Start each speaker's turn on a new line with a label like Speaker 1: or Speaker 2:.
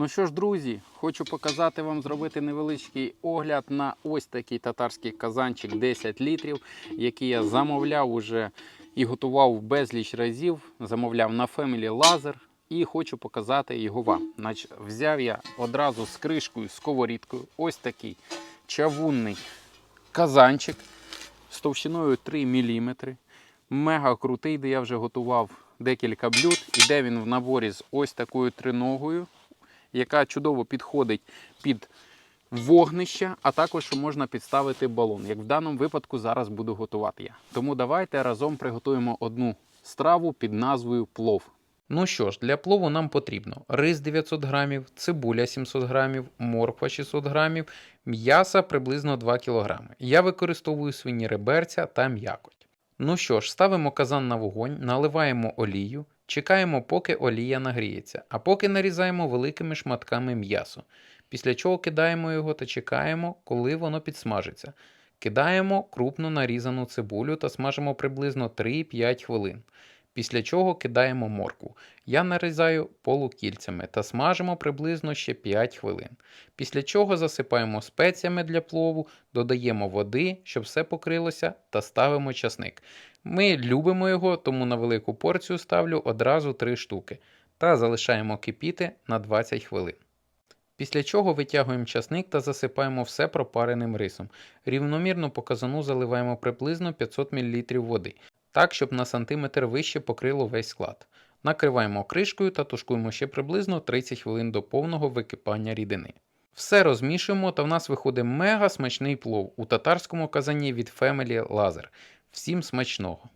Speaker 1: Ну що ж, друзі, хочу показати вам зробити невеличкий огляд на ось такий татарський казанчик 10 літрів, який я замовляв уже і готував безліч разів. Замовляв на Family Laser і хочу показати його вам. Значить, взяв я одразу з кришкою, сковорідкою, ось такий чавунний казанчик з товщиною 3 мм. Мега крутий, де я вже готував декілька блюд. Іде він в наборі з ось такою триногою, яка чудово підходить під вогнище, а також можна підставити балон. Як в даному випадку зараз буду готувати я. Тому давайте разом приготуємо одну страву під назвою плов. Ну що ж, для плову нам потрібно рис 900 грамів, цибуля 700 грамів, морква 600 грамів, м'яса приблизно 2 кг. Я використовую свині реберця та м'якоть. Ну що ж, ставимо казан на вогонь, наливаємо олію, чекаємо, поки олія нагріється, а поки нарізаємо великими шматками м'ясо. Після чого кидаємо його та чекаємо, коли воно підсмажиться. Кидаємо крупно нарізану цибулю та смажимо приблизно 3-5 хвилин. Після чого кидаємо моркву. Я нарізаю полукільцями та смажимо приблизно ще 5 хвилин. Після чого засипаємо спеціями для плову, додаємо води, щоб все покрилося, та ставимо часник. Ми любимо його, тому на велику порцію ставлю одразу 3 штуки та залишаємо кипіти на 20 хвилин. Після чого витягуємо часник та засипаємо все пропареним рисом. Рівномірно по казану заливаємо приблизно 500 мл води, так, щоб на сантиметр вище покрило весь склад. Накриваємо кришкою та тушкуємо ще приблизно 30 хвилин до повного википання рідини. Все розмішуємо та в нас виходить мега смачний плов у татарському казані від Family Laser. Всім смачного!